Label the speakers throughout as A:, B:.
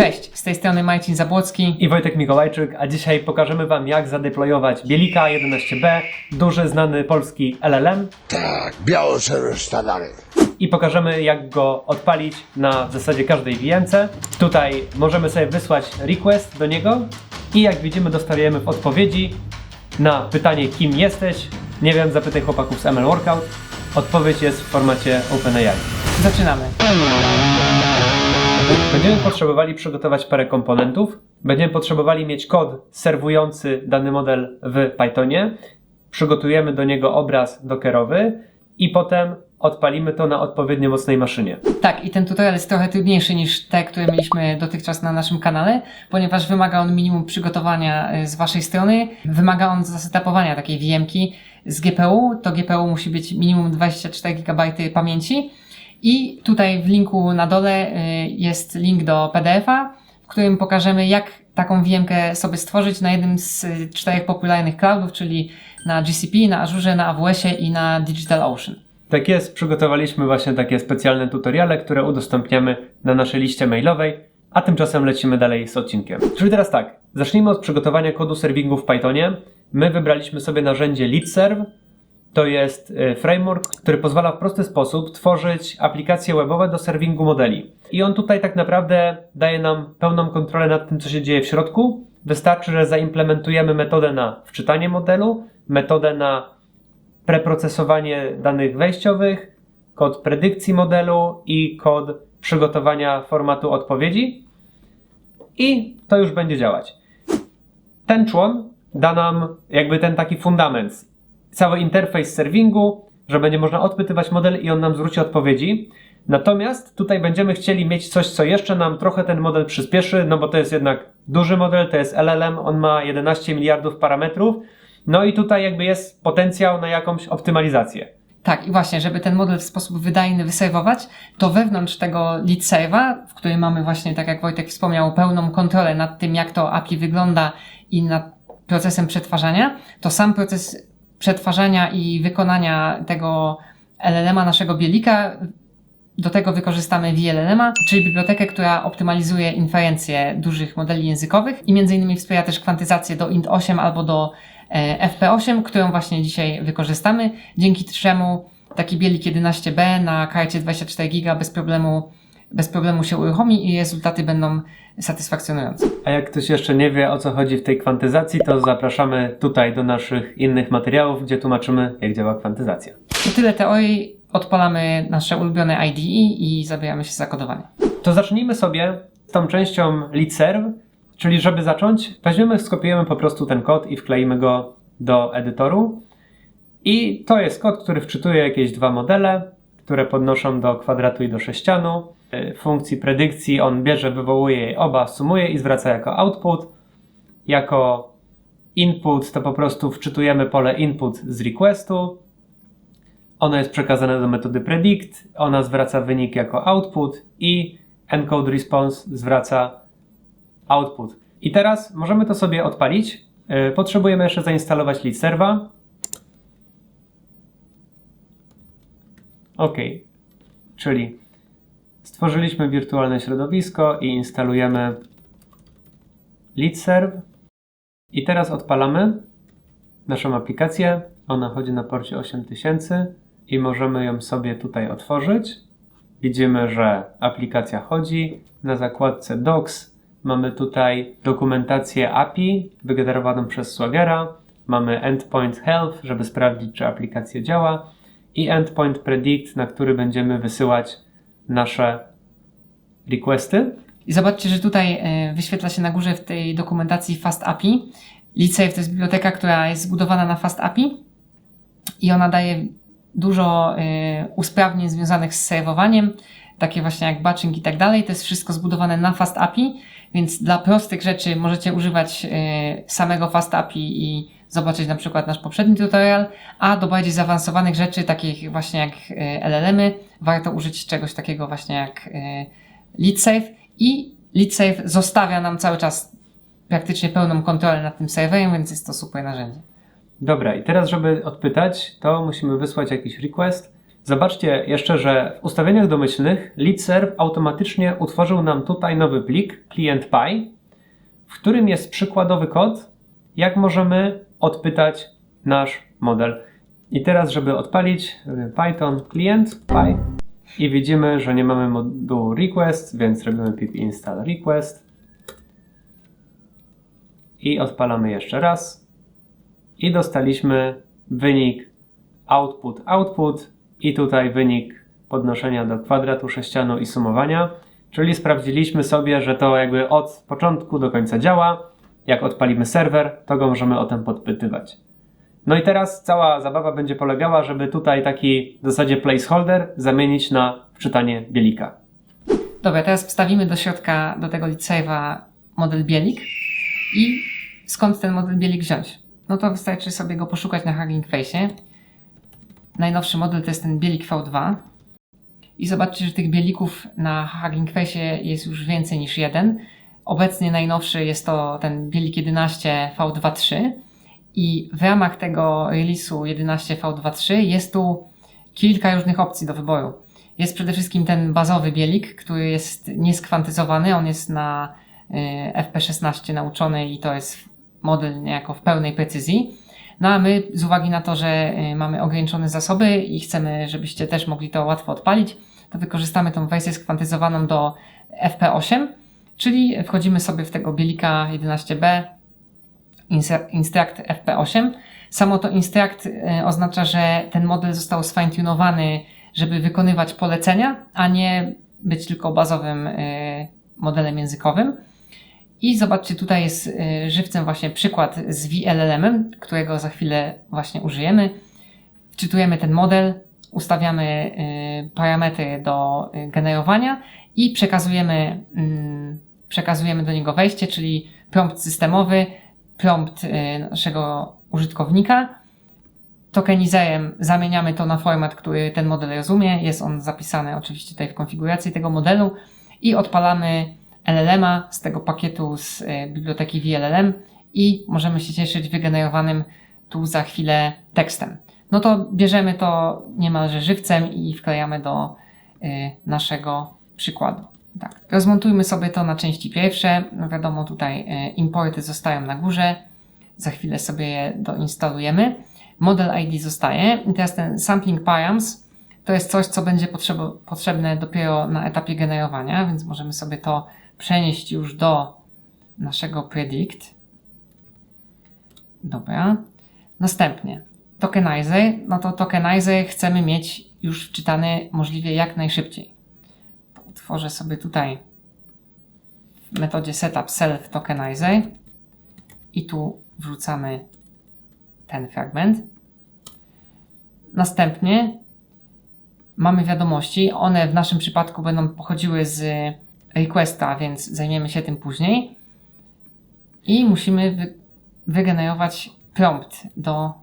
A: Cześć, z tej strony Marcin Zabłocki.
B: i Wojtek Mikołajczyk, a dzisiaj pokażemy Wam jak zadeployować Bielika 11B, duży znany polski LLM
C: Tak, biało-czerwone sztandary.
B: i pokażemy jak go odpalić na w zasadzie każdej VMce. Tutaj możemy sobie wysłać request do niego i jak widzimy dostajemy w odpowiedzi na pytanie kim jesteś, nie wiem, zapytaj chłopaków z ML Workout. Odpowiedź jest w formacie OpenAI.
A: Zaczynamy.
B: Będziemy potrzebowali przygotować parę komponentów. Będziemy potrzebowali mieć kod serwujący dany model w Pythonie. Przygotujemy do niego obraz dockerowy i potem odpalimy to na odpowiednio mocnej maszynie.
A: Tak, i ten tutorial jest trochę trudniejszy niż te, które mieliśmy dotychczas na naszym kanale, ponieważ wymaga on minimum przygotowania y, z Waszej strony. Wymaga on zasetapowania takiej VM-ki z GPU. To GPU musi być minimum 24 GB pamięci. I tutaj w linku na dole y, jest link do PDF-a, w którym pokażemy, jak taką VM-kę sobie stworzyć na jednym z y, czterech popularnych cloudów, czyli na GCP, na Azure, na AWS-ie i na DigitalOcean.
B: Tak jest, przygotowaliśmy właśnie takie specjalne tutoriale, które udostępniamy na naszej liście mailowej, a tymczasem lecimy dalej z odcinkiem. Czyli teraz tak, zacznijmy od przygotowania kodu servingu w Pythonie. My wybraliśmy sobie narzędzie LeadServe. To jest y, framework, który pozwala w prosty sposób tworzyć aplikacje webowe do servingu modeli. I on tutaj tak naprawdę daje nam pełną kontrolę nad tym, co się dzieje w środku. Wystarczy, że zaimplementujemy metodę na wczytanie modelu, metodę na preprocesowanie danych wejściowych, kod predykcji modelu i kod przygotowania formatu odpowiedzi. I to już będzie działać. Ten człon da nam jakby ten taki fundament, cały interfejs servingu, że będzie można odpytywać model i on nam zwróci odpowiedzi. Natomiast tutaj będziemy chcieli mieć coś, co jeszcze nam trochę ten model przyspieszy, no bo to jest jednak duży model, to jest LLM, on ma 11 miliardów parametrów. No i tutaj jakby jest potencjał na jakąś optymalizację.
A: Tak, i właśnie, żeby ten model w sposób wydajny wyserwować, to wewnątrz tego lead save'a, w którym mamy właśnie, tak jak Wojtek wspomniał, pełną kontrolę nad tym, jak to API wygląda i nad procesem przetwarzania, to sam proces przetwarzania i wykonania tego LLM-a, naszego bielika, do tego wykorzystamy VLLM-a, czyli bibliotekę, która optymalizuje inferencje dużych modeli językowych. I między innymi wspiera też kwantyzację do int8 albo do e, FP8, którą właśnie dzisiaj wykorzystamy, dzięki czemu taki bielik 11B na karcie 24 GB bez problemu, bez problemu się uruchomi i rezultaty będą satysfakcjonujące.
B: A jak ktoś jeszcze nie wie o co chodzi w tej kwantyzacji, to zapraszamy tutaj do naszych innych materiałów, gdzie tłumaczymy jak działa kwantyzacja.
A: To tyle teorii, odpalamy nasze ulubione IDE i zabieramy się za kodowanie.
B: To zacznijmy sobie z tą częścią lead serve, czyli żeby zacząć, weźmiemy, skopiujemy po prostu ten kod i wkleimy go do edytoru. I to jest kod, który wczytuje jakieś dwa modele, które podnoszą do kwadratu i do sześcianu. Y, Funkcji predykcji on bierze, wywołuje je oba, sumuje i zwraca jako output. Jako input to po prostu wczytujemy pole input z requestu. Ono jest przekazane do metody predict, ona zwraca wynik jako output i encode response zwraca output. I teraz możemy to sobie odpalić. Yy, Potrzebujemy jeszcze zainstalować lead serva. OK, czyli stworzyliśmy wirtualne środowisko i instalujemy lead serve. I teraz odpalamy naszą aplikację. Ona chodzi na porcie 8000 i możemy ją sobie tutaj otworzyć. Widzimy, że aplikacja chodzi. Na zakładce Docs mamy tutaj dokumentację API wygenerowaną przez Swagera. Mamy Endpoint Health, żeby sprawdzić, czy aplikacja działa. I Endpoint Predict, na który będziemy wysyłać nasze requesty.
A: I zobaczcie, że tutaj e, wyświetla się na górze w tej dokumentacji Fast API. LeadSafe to jest biblioteka, która jest zbudowana na Fast API i ona daje dużo e, usprawnień związanych z serwowaniem, takie właśnie jak batching i tak dalej. To jest wszystko zbudowane na Fast API, więc dla prostych rzeczy możecie używać e, samego Fast API i zobaczyć na przykład nasz poprzedni tutorial, a do bardziej zaawansowanych rzeczy, takich właśnie jak LLM-y, warto użyć czegoś takiego właśnie jak LeadSafe i LeadSafe zostawia nam cały czas praktycznie pełną kontrolę nad tym serwerem, więc jest to super narzędzie.
B: Dobra, i teraz, żeby odpytać, to musimy wysłać jakiś request. Zobaczcie jeszcze, że w ustawieniach domyślnych leadserve automatycznie utworzył nam tutaj nowy plik client.py, w którym jest przykładowy kod, jak możemy odpytać nasz model. I teraz, żeby odpalić Python client.py i widzimy, że nie mamy modułu request, więc robimy pip install request i odpalamy jeszcze raz i dostaliśmy wynik output output i tutaj wynik podnoszenia do kwadratu sześcianu i sumowania, czyli sprawdziliśmy sobie, że to jakby od początku do końca działa. Jak odpalimy serwer, to go możemy o tym podpytywać. No i teraz cała zabawa będzie polegała, żeby tutaj taki w zasadzie placeholder zamienić na wczytanie bielika.
A: Dobra, teraz wstawimy do środka, do tego lead save'a model bielik i skąd ten model bielik wziąć? No to wystarczy sobie go poszukać na Hugging Face. Najnowszy model to jest ten bielik V2 i zobaczcie, że tych bielików na Hugging Face jest już więcej niż jeden. Obecnie najnowszy jest to ten bielik 11 V23 i w ramach tego release'u 11 V23 jest tu kilka różnych opcji do wyboru. Jest przede wszystkim ten bazowy bielik, który jest nieskwantyzowany, on jest na y, FP16 nauczony i to jest model niejako w pełnej precyzji. No a my z uwagi na to, że y, mamy ograniczone zasoby i chcemy, żebyście też mogli to łatwo odpalić, to wykorzystamy tą wersję skwantyzowaną do FP8, czyli wchodzimy sobie w tego bielika 11B, inse- Instruct FP8. Samo to Instruct y, oznacza, że ten model został sfine-tunowany, żeby wykonywać polecenia, a nie być tylko bazowym y, modelem językowym. I zobaczcie, tutaj jest y, żywcem właśnie przykład z VLLM, którego za chwilę właśnie użyjemy. Wczytujemy ten model, ustawiamy parametry do generowania i przekazujemy, mm, przekazujemy do niego wejście, czyli prompt systemowy, prompt y, naszego użytkownika. Tokenizerem zamieniamy to na format, który ten model rozumie. Jest on zapisany oczywiście tutaj w konfiguracji tego modelu i odpalamy LLM-a z tego pakietu z y, biblioteki VLLM i możemy się cieszyć wygenerowanym tu za chwilę tekstem. No to bierzemy to niemalże żywcem i wklejamy do y, naszego przykładu. Tak. Rozmontujmy sobie to na części pierwsze. No wiadomo, tutaj y, importy zostają na górze. Za chwilę sobie je doinstalujemy. Model ID zostaje. I teraz ten sampling params to jest coś, co będzie potrzeb- potrzebne dopiero na etapie generowania, więc możemy sobie to przenieść już do naszego predict. Dobra. Następnie tokenizer. No to tokenizer chcemy mieć już wczytany możliwie jak najszybciej. To utworzę sobie tutaj w metodzie setup self tokenizer i tu wrzucamy ten fragment. Następnie mamy wiadomości. One w naszym przypadku będą pochodziły z requesta, więc zajmiemy się tym później. I musimy wy wygenerować prompt do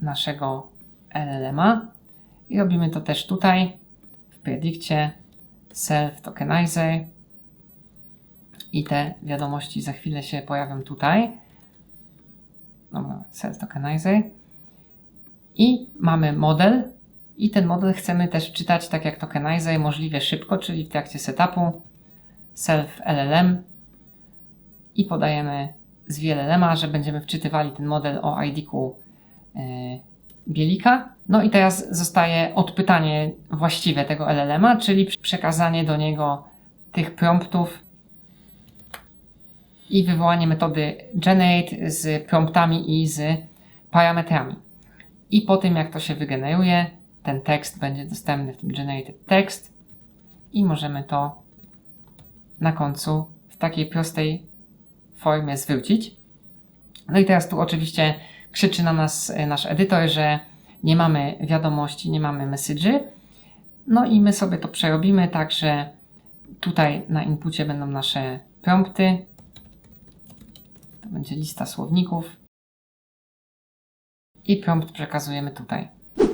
A: naszego LLM-a. I robimy to też tutaj w predikcie self tokenizer. I te wiadomości za chwilę się pojawią tutaj. Dobra, self tokenizer. I mamy model. I ten model chcemy też czytać tak jak tokenizer możliwie szybko, czyli w trakcie setupu self LLM i podajemy z VLLM-a, że będziemy wczytywali ten model o ID-ku yy, bielika. No i teraz zostaje odpytanie właściwe tego LLM-a, czyli przekazanie do niego tych promptów i wywołanie metody generate z promptami i z parametrami. I po tym jak to się wygeneruje, ten tekst będzie dostępny w tym generated text i możemy to na końcu w takiej prostej formie zwrócić. No i teraz tu oczywiście krzyczy na nas e, nasz edytor, że nie mamy wiadomości, nie mamy message'y. No i my sobie to przerobimy tak, że tutaj na inpucie będą nasze prompty. To będzie lista słowników. I prompt przekazujemy tutaj.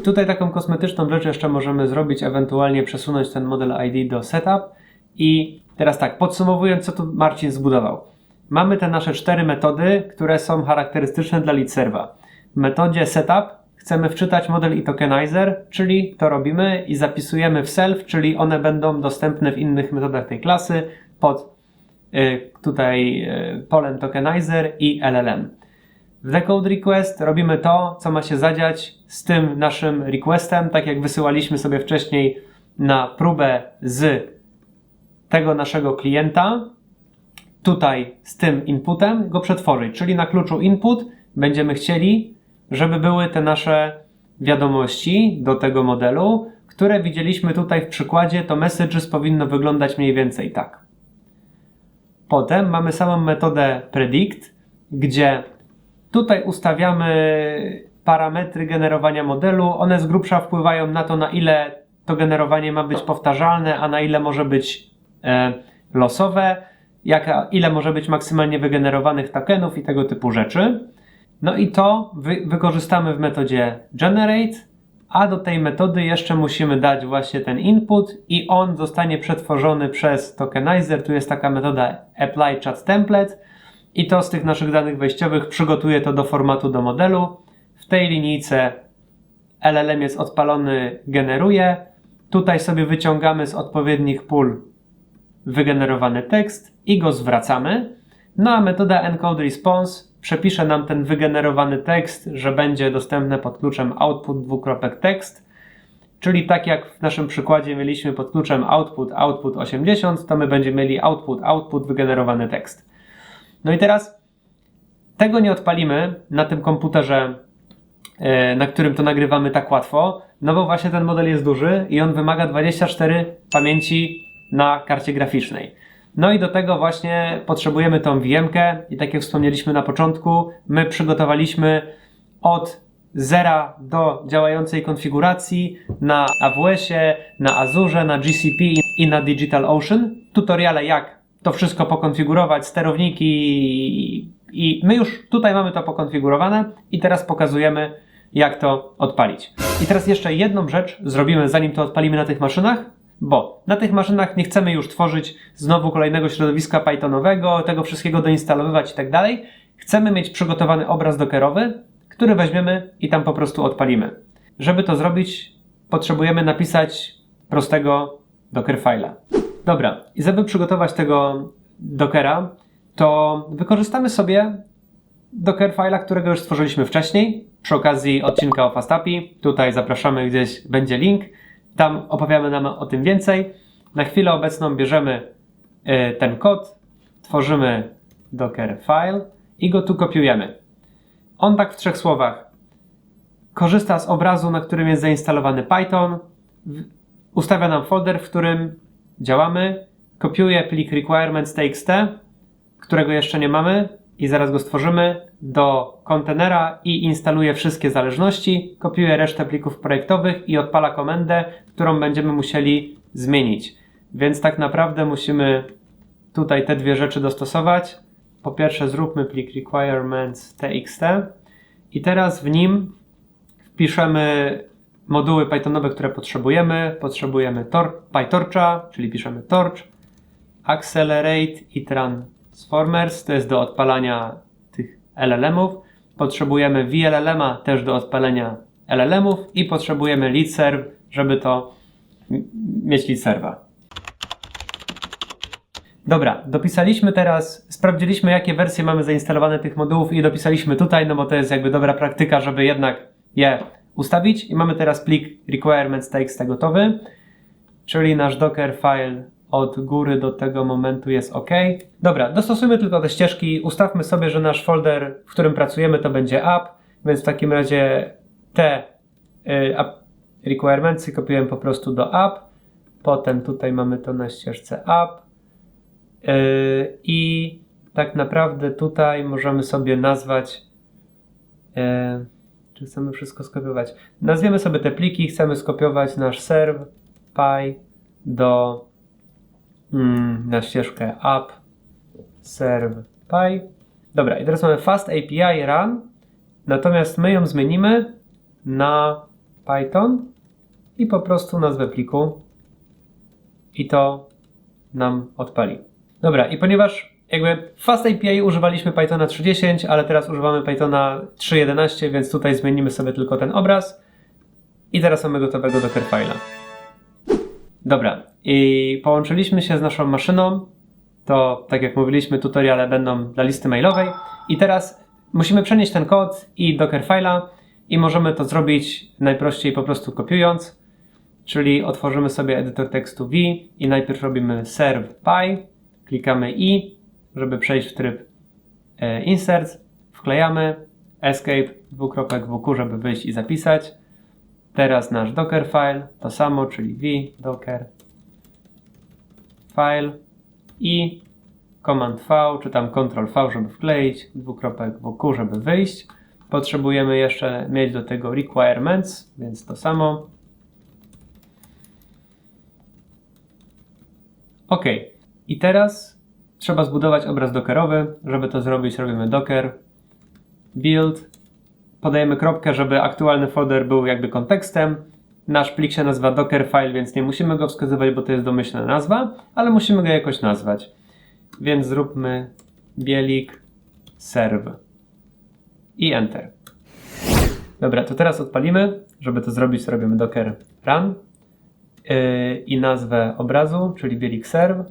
B: Tutaj taką kosmetyczną rzecz jeszcze możemy zrobić, ewentualnie przesunąć ten model ID do setup. I teraz tak, podsumowując, co tu Marcin zbudował. Mamy te nasze cztery metody, które są charakterystyczne dla lead serva. W metodzie setup chcemy wczytać model i tokenizer, czyli to robimy i zapisujemy w self, czyli one będą dostępne w innych metodach tej klasy pod y, tutaj y, polem tokenizer i LLM. W decode request robimy to, co ma się zadziać z tym naszym requestem, tak jak wysyłaliśmy sobie wcześniej na próbę z tego naszego klienta, tutaj z tym inputem go przetworzyć, czyli na kluczu input będziemy chcieli, żeby były te nasze wiadomości do tego modelu, które widzieliśmy tutaj w przykładzie, to messages powinno wyglądać mniej więcej tak. Potem mamy samą metodę predict, gdzie tutaj ustawiamy parametry generowania modelu. One z grubsza wpływają na to, na ile to generowanie ma być powtarzalne, a na ile może być e, losowe, jaka, ile może być maksymalnie wygenerowanych tokenów i tego typu rzeczy. No i to wy, wykorzystamy w metodzie generate, a do tej metody jeszcze musimy dać właśnie ten input i on zostanie przetworzony przez tokenizer. Tu jest taka metoda apply chat template i to z tych naszych danych wejściowych przygotuje to do formatu do modelu. W tej linijce LLM jest odpalony, generuje. Tutaj sobie wyciągamy z odpowiednich pól wygenerowany tekst i go zwracamy. No a metoda encode response przepisze nam ten wygenerowany tekst, że będzie dostępny pod kluczem output dwukropek tekst. Czyli tak jak w naszym przykładzie mieliśmy pod kluczem output output 80, to my będziemy mieli output output wygenerowany tekst. No i teraz tego nie odpalimy na tym komputerze, e, na którym to nagrywamy tak łatwo, no bo właśnie ten model jest duży i on wymaga 24 pamięci na karcie graficznej. No i do tego właśnie potrzebujemy tą VM-kę i tak jak wspomnieliśmy na początku, my przygotowaliśmy od zera do działającej konfiguracji na AWS-ie, na Azure, na GCP i na DigitalOcean. Tutoriale jak to wszystko pokonfigurować, sterowniki i my już tutaj mamy to pokonfigurowane i teraz pokazujemy jak to odpalić. I teraz jeszcze jedną rzecz zrobimy zanim to odpalimy na tych maszynach, bo na tych maszynach nie chcemy już tworzyć znowu kolejnego środowiska Pythonowego, tego wszystkiego doinstalowywać i tak dalej. Chcemy mieć przygotowany obraz dockerowy, który weźmiemy i tam po prostu odpalimy. Żeby to zrobić, potrzebujemy napisać prostego docker file'a. Dobra, i żeby przygotować tego dockera, to wykorzystamy sobie docker file'a, którego już stworzyliśmy wcześniej, przy okazji odcinka o FastAPI. Tutaj zapraszamy, gdzieś będzie link. Tam opowiemy nam o tym więcej. Na chwilę obecną bierzemy y, ten kod, tworzymy docker file i go tu kopiujemy. On tak w trzech słowach korzysta z obrazu, na którym jest zainstalowany Python, ustawia nam folder, w którym działamy, kopiuje plik requirements.txt, którego jeszcze nie mamy i zaraz go stworzymy, do kontenera i instaluje wszystkie zależności, kopiuje resztę plików projektowych i odpala komendę, którą będziemy musieli zmienić. Więc tak naprawdę musimy tutaj te dwie rzeczy dostosować. Po pierwsze zróbmy plik requirements.txt i teraz w nim wpiszemy moduły Pythonowe, które potrzebujemy. Potrzebujemy tor PyTorcha, czyli piszemy torch, accelerate i transformers, to jest do odpalania tych LLM-ów. Potrzebujemy VLLM-a też do odpalenia LLM-ów i potrzebujemy lead serve, żeby to mieć lead serva. Dobra, dopisaliśmy teraz, sprawdziliśmy jakie wersje mamy zainstalowane tych modułów i dopisaliśmy tutaj, no bo to jest jakby dobra praktyka, żeby jednak je ustawić i mamy teraz plik requirements.txt gotowy, czyli nasz docker file od góry do tego momentu jest OK. Dobra, dostosujmy tylko te ścieżki, ustawmy sobie, że nasz folder, w którym pracujemy to będzie app, więc w takim razie te y, app requirementsy kopiujemy po prostu do app, potem tutaj mamy to na ścieżce app y, i tak naprawdę tutaj możemy sobie nazwać y, czy chcemy wszystko skopiować? Nazwiemy sobie te pliki, chcemy skopiować nasz serv py do na ścieżkę app serve py. Dobra, i teraz mamy fast API run, natomiast my ją zmienimy na Python i po prostu nazwę pliku i to nam odpali. Dobra, i ponieważ jakby Fast API używaliśmy Pythona 3.10, ale teraz używamy Pythona 3.11, więc tutaj zmienimy sobie tylko ten obraz. I teraz mamy gotowego Dockerfile'a. Dobra, i połączyliśmy się z naszą maszyną. To, tak jak mówiliśmy, tutoriale będą dla listy mailowej. I teraz musimy przenieść ten kod i Dockerfile'a i możemy to zrobić najprościej po prostu kopiując. Czyli otworzymy sobie edytor tekstu V i najpierw robimy serve py, klikamy i, żeby przejść w tryb e, insert, wklejamy escape, dwukropek wq, żeby wyjść i zapisać. Teraz nasz dockerfile, to samo, czyli v, docker, file i command v, czy tam ctrl v, żeby wkleić, dwukropek wq, żeby wyjść. Potrzebujemy jeszcze mieć do tego requirements, więc to samo. Ok. I teraz trzeba zbudować obraz dockerowy. Żeby to zrobić, robimy docker, build, podajemy kropkę, żeby aktualny folder był jakby kontekstem. Nasz plik się nazywa dockerfile, więc nie musimy go wskazywać, bo to jest domyślna nazwa, ale musimy go jakoś nazwać. Więc zróbmy bielik serve i enter. Dobra, to teraz odpalimy. Żeby to zrobić, robimy docker run yy, i nazwę obrazu, czyli bielik serve.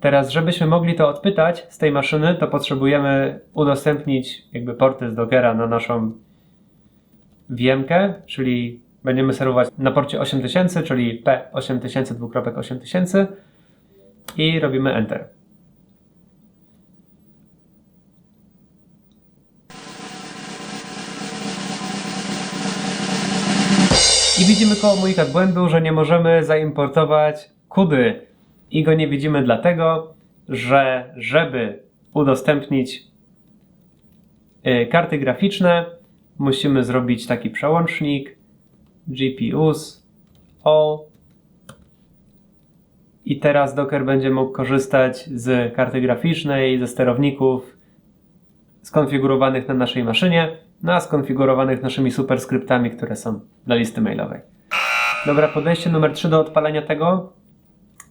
B: Teraz, żebyśmy mogli to odpytać z tej maszyny, to potrzebujemy udostępnić jakby porty z Dockera na naszą wiemkę, czyli będziemy serwować na porcie 8000, czyli P8000 dwukropek 8000 i robimy Enter. I widzimy komunikat błędu, że nie możemy zaimportować kudy. I go nie widzimy dlatego, że żeby udostępnić y, karty graficzne, musimy zrobić taki przełącznik GPUs all i teraz Docker będzie mógł korzystać z karty graficznej, ze sterowników skonfigurowanych na naszej maszynie, no a skonfigurowanych naszymi superskryptami, które są dla listy mailowej. Dobra, podejście numer 3 do odpalenia tego.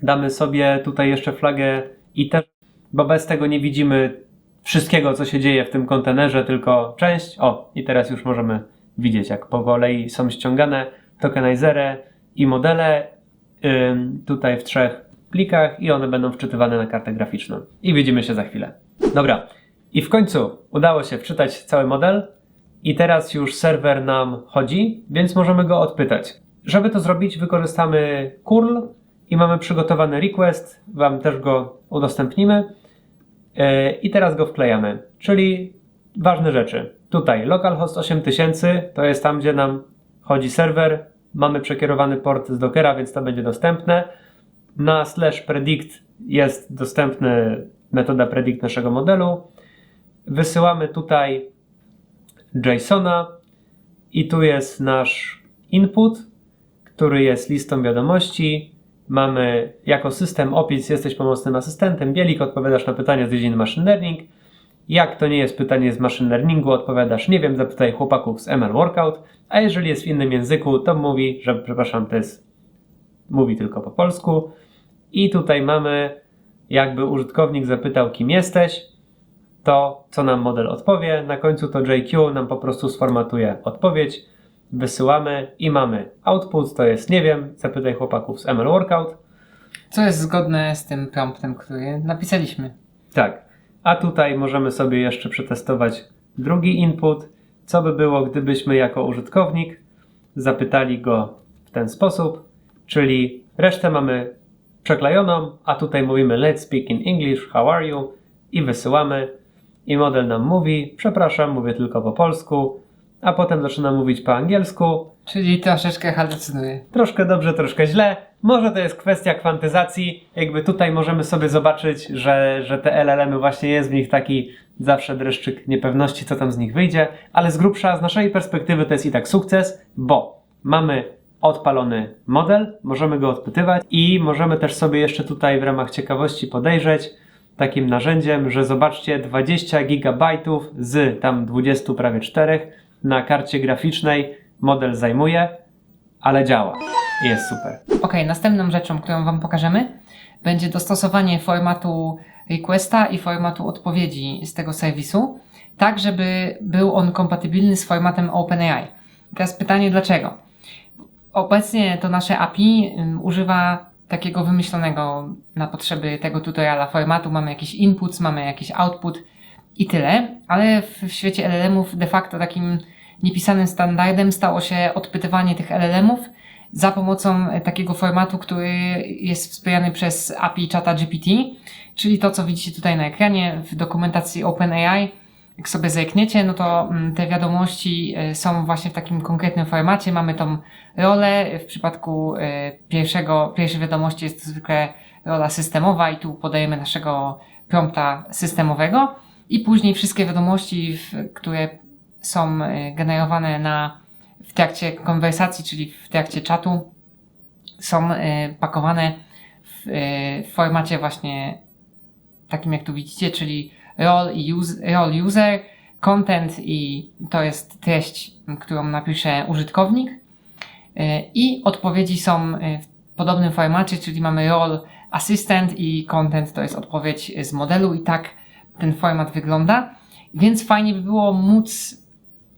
B: Damy sobie tutaj jeszcze flagę i też, bo bez tego nie widzimy wszystkiego, co się dzieje w tym kontenerze, tylko część. O, i teraz już możemy widzieć, jak po kolei są ściągane tokenizery i modele ym, tutaj w trzech plikach i one będą wczytywane na kartę graficzną. I widzimy się za chwilę. Dobra, i w końcu udało się wczytać cały model i teraz już serwer nam chodzi, więc możemy go odpytać. Żeby to zrobić, wykorzystamy curl i mamy przygotowany request, Wam też go udostępnimy. Yy, I teraz go wklejamy, czyli ważne rzeczy. Tutaj localhost 8000 to jest tam, gdzie nam chodzi serwer. Mamy przekierowany port z Dockera, więc to będzie dostępne. Na slash predict jest dostępny metoda predict naszego modelu. Wysyłamy tutaj JSONa i tu jest nasz input, który jest listą wiadomości. Mamy jako system opis, jesteś pomocnym asystentem, bielik, odpowiadasz na pytania z dziedziny machine learning. Jak to nie jest pytanie z machine learningu, odpowiadasz nie wiem, zapytaj chłopaków z ML Workout, a jeżeli jest w innym języku, to mówi, że przepraszam, to jest, mówi tylko po polsku. I tutaj mamy, jakby użytkownik zapytał, kim jesteś, to co nam model odpowie. Na końcu to JQ nam po prostu sformatuje odpowiedź, wysyłamy i mamy output, to jest nie wiem, zapytaj chłopaków z ML Workout.
A: Co jest zgodne z tym promptem, który napisaliśmy.
B: Tak. A tutaj możemy sobie jeszcze przetestować drugi input. Co by było, gdybyśmy jako użytkownik zapytali go w ten sposób, czyli resztę mamy przeklejoną, a tutaj mówimy let's speak in English, how are you i wysyłamy i model nam mówi, przepraszam, mówię tylko po polsku, a potem zaczyna mówić po angielsku,
A: Czyli troszeczkę halucynuje.
B: troszkę dobrze, troszkę źle. Może to jest kwestia kwantyzacji. Jakby tutaj możemy sobie zobaczyć, że, że te LLM-y właśnie jest w nich taki zawsze dreszczyk niepewności, co tam z nich wyjdzie, ale z grubsza, z naszej perspektywy to jest i tak sukces, bo mamy odpalony model, możemy go odpytywać i możemy też sobie jeszcze tutaj w ramach ciekawości podejrzeć takim narzędziem, że zobaczcie 20 gigabajtów z tam 20 prawie 4 na karcie graficznej model zajmuje, ale działa. Jest super.
A: Ok, następną rzeczą, którą Wam pokażemy, będzie dostosowanie formatu requesta i formatu odpowiedzi z tego serwisu, tak żeby był on kompatybilny z formatem OpenAI. Teraz pytanie dlaczego? Obecnie to nasze API używa takiego wymyślonego na potrzeby tego tutoriala formatu. Mamy jakiś input, mamy jakiś output i tyle, ale w, świecie LLM-ów de facto takim niepisanym standardem stało się odpytywanie tych LLM-ów za pomocą takiego formatu, który jest wspierany przez API czata GPT, czyli to, co widzicie tutaj na ekranie w dokumentacji OpenAI. Jak sobie zerkniecie, no to mm, te wiadomości e, są właśnie w takim konkretnym formacie. Mamy tą rolę. W przypadku e, pierwszego, pierwszej wiadomości jest to zwykle rola systemowa i tu podajemy naszego prompta systemowego. I później wszystkie wiadomości, które są e, generowane na, w trakcie konwersacji, czyli w trakcie czatu, są e, pakowane w, e, w formacie właśnie takim jak tu widzicie, czyli role, use, role user, content i to jest treść, którą napisze użytkownik i odpowiedzi są w podobnym formacie, czyli mamy role assistant i content to jest odpowiedź z modelu i tak ten format wygląda. Więc fajnie by było móc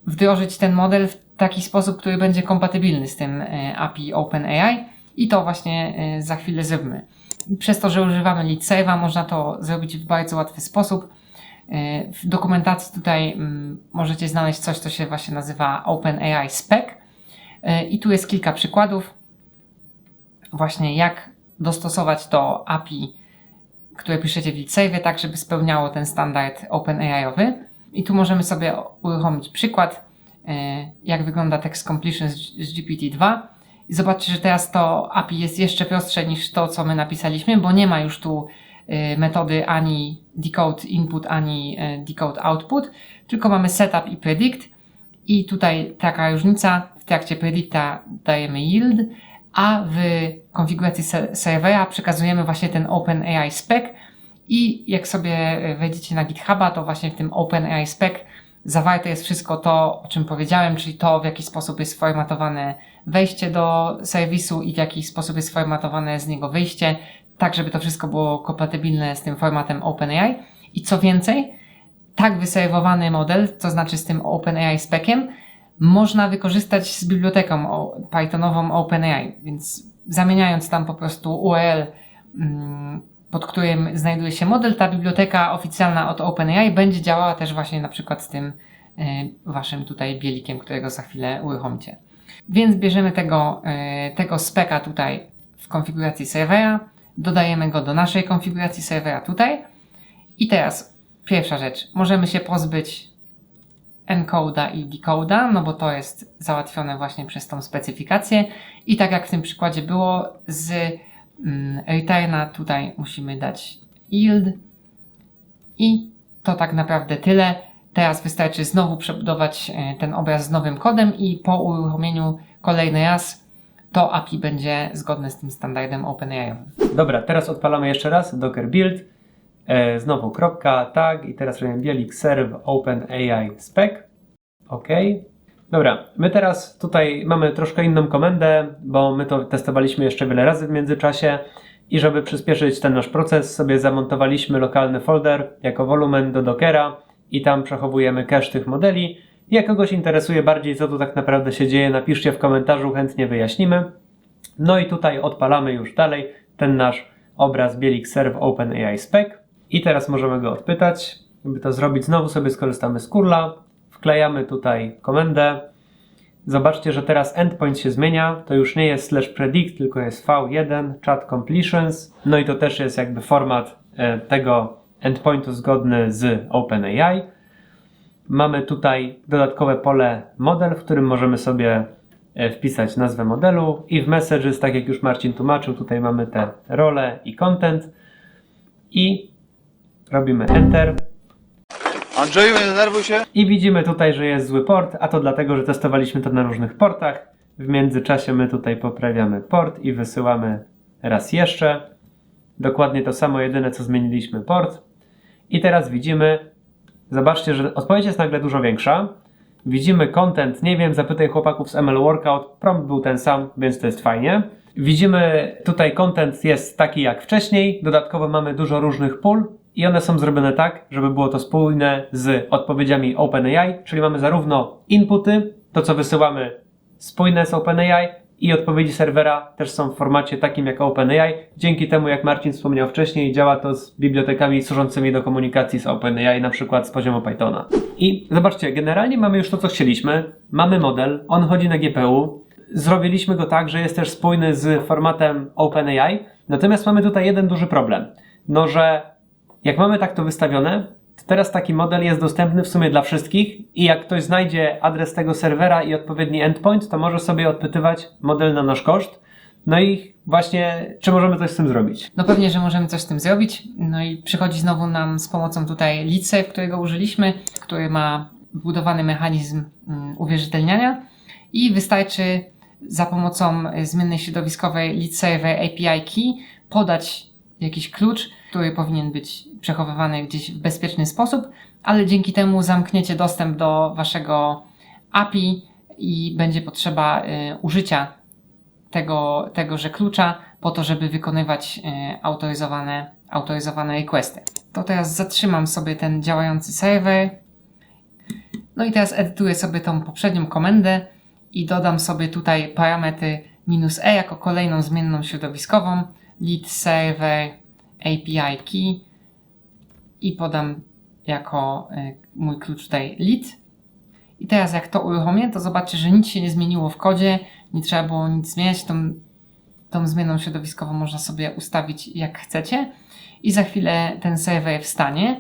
A: wdrożyć ten model w taki sposób, który będzie kompatybilny z tym e, API OpenAI i to właśnie e, za chwilę zrobimy. Przez to, że używamy lead można to zrobić w bardzo łatwy sposób. E, W dokumentacji tutaj mm, możecie znaleźć coś, co się właśnie nazywa OpenAI Spec i tu jest kilka przykładów właśnie jak dostosować to API, które piszecie w LeadSave, tak żeby spełniało ten standard OpenAI-owy. I tu możemy sobie uruchomić przykład, e, jak wygląda text completion z, z GPT-2. I zobaczcie, że teraz to API jest jeszcze prostsze niż to, co my napisaliśmy, bo nie ma już tu e, metody ani decode input, ani e, decode output, tylko mamy setup i predict. I tutaj taka różnica, w trakcie predicta dajemy yield, a w konfiguracji se- serwera przekazujemy właśnie ten OpenAI spec i jak sobie wejdziecie na GitHuba, to właśnie w tym OpenAI spec zawarte jest wszystko to, o czym powiedziałem, czyli to, w jaki sposób jest formatowane wejście do serwisu i w jaki sposób jest formatowane z niego wyjście, tak żeby to wszystko było kompatybilne z tym formatem OpenAI. I co więcej, tak wyserwowany model, to znaczy z tym OpenAI speciem, można wykorzystać z biblioteką Pythonową OpenAI, więc zamieniając tam po prostu URL, mm, pod którym znajduje się model, ta biblioteka oficjalna od OpenAI będzie działała też właśnie na przykład z tym e, waszym tutaj bielikiem, którego za chwilę uruchomicie. Więc bierzemy tego, e, tego speka tutaj w konfiguracji serwera, dodajemy go do naszej konfiguracji serwera tutaj i teraz pierwsza rzecz, możemy się pozbyć encoda i decoda, no bo to jest załatwione właśnie przez tą specyfikację i tak jak w tym przykładzie było z mm, returna tutaj musimy dać yield i to tak naprawdę tyle. Teraz wystarczy znowu przebudować e, ten obraz z nowym kodem i po uruchomieniu kolejny raz to API będzie zgodne z tym standardem OpenAI.
B: Dobra, teraz odpalamy jeszcze raz docker build, e, znowu kropka, tag i teraz robimy bielik serve OpenAI spec. OK. Dobra, my teraz tutaj mamy troszkę inną komendę, bo my to testowaliśmy jeszcze wiele razy w międzyczasie i żeby przyspieszyć ten nasz proces sobie zamontowaliśmy lokalny folder jako wolumen do dockera i tam przechowujemy cache tych modeli. Jak kogoś interesuje bardziej co tu tak naprawdę się dzieje, napiszcie w komentarzu, chętnie wyjaśnimy. No i tutaj odpalamy już dalej ten nasz obraz bielik serve OpenAI spec i teraz możemy go odpytać. Żeby to zrobić, znowu sobie skorzystamy z curla, wklejamy tutaj komendę. Zobaczcie, że teraz endpoint się zmienia. To już nie jest slash predict, tylko jest v1 chat completions. No i to też jest jakby format e, tego endpointu zgodny z OpenAI. Mamy tutaj dodatkowe pole model, w którym możemy sobie e, wpisać nazwę modelu i w messages, tak jak już Marcin tłumaczył, tutaj mamy te role i content i robimy enter
D: Andrzeju, nie denerwuj się.
B: i widzimy tutaj, że jest zły port, a to dlatego, że testowaliśmy to na różnych portach. W międzyczasie my tutaj poprawiamy port i wysyłamy raz jeszcze. Dokładnie to samo, jedyne co zmieniliśmy port. I teraz widzimy, zobaczcie, że odpowiedź jest nagle dużo większa. Widzimy content, nie wiem, zapytaj chłopaków z ML Workout, prompt był ten sam, więc to jest fajnie. Widzimy tutaj content jest taki jak wcześniej, dodatkowo mamy dużo różnych pól, i one są zrobione tak, żeby było to spójne z odpowiedziami OpenAI, czyli mamy zarówno inputy, to co wysyłamy spójne z OpenAI i odpowiedzi serwera też są w formacie takim jak OpenAI. Dzięki temu, jak Marcin wspomniał wcześniej, działa to z bibliotekami służącymi do komunikacji z OpenAI, na przykład z poziomu Pythona. I zobaczcie, generalnie mamy już to, co chcieliśmy. Mamy model, on chodzi na GPU. Zrobiliśmy go tak, że jest też spójny z formatem OpenAI. Natomiast mamy tutaj jeden duży problem. No, że jak mamy tak to wystawione, to teraz taki model jest dostępny w sumie dla wszystkich i jak ktoś znajdzie adres tego serwera i odpowiedni endpoint, to może sobie odpytywać model na nasz koszt. No i właśnie, czy możemy coś z tym zrobić?
A: No pewnie, że możemy coś z tym zrobić. No i przychodzi znowu nam z pomocą tutaj LeadSafe, którego użyliśmy, który ma wbudowany mechanizm mm, uwierzytelniania i wystarczy za pomocą zmiennej środowiskowej LeadSafe API Key podać jakiś klucz, który powinien być przechowywany gdzieś w bezpieczny sposób, ale dzięki temu zamkniecie dostęp do waszego API i będzie potrzeba y, użycia tego, tegoże klucza po to, żeby wykonywać e, autoryzowane, autoryzowane requesty. To teraz zatrzymam sobie ten działający serwer. No i teraz edytuję sobie tą poprzednią komendę i dodam sobie tutaj parametry minus "-e" jako kolejną zmienną środowiskową lead server API key i podam jako e, mój klucz tutaj lead. I teraz jak to uruchomię, to zobaczcie, że nic się nie zmieniło w kodzie, nie trzeba było nic zmieniać. Tą, tą zmienną środowiskową można sobie ustawić jak chcecie. I za chwilę ten serwer wstanie.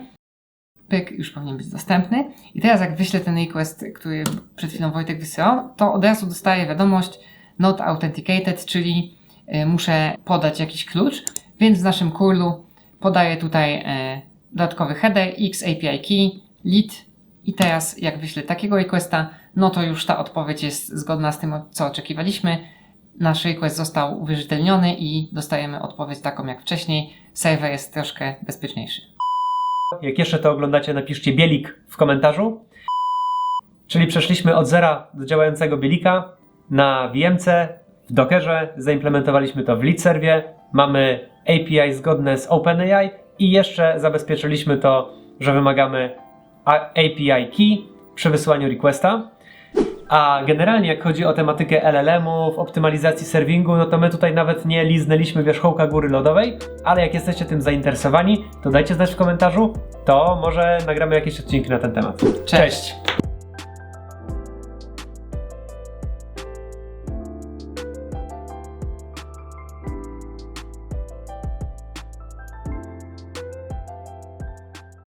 A: Pyk już powinien być dostępny. I teraz jak wyślę ten request, który przed chwilą Wojtek wysyłał, to od razu dostaję wiadomość not authenticated, czyli y, muszę podać jakiś klucz. Więc w naszym curlu podaję tutaj e, dodatkowy header x API key lead i teraz jak wyślę takiego requesta, no to już ta odpowiedź jest zgodna z tym, co oczekiwaliśmy. Nasz request został uwierzytelniony i dostajemy odpowiedź taką jak wcześniej. Serwer jest troszkę bezpieczniejszy.
B: Jak jeszcze to oglądacie, napiszcie bielik w komentarzu. Czyli przeszliśmy od zera do działającego bielika na VMC, w Dockerze, zaimplementowaliśmy to w LeadSerwie, mamy API zgodne z OpenAI i jeszcze zabezpieczyliśmy to, że wymagamy API key przy wysyłaniu requesta. A generalnie jak chodzi o tematykę LLM-ów, optymalizacji serwingu, no to my tutaj nawet nie liznęliśmy wierzchołka góry lodowej, ale jak jesteście tym zainteresowani, to dajcie znać w komentarzu, to może nagramy jakieś odcinki na ten temat.
A: Cześć.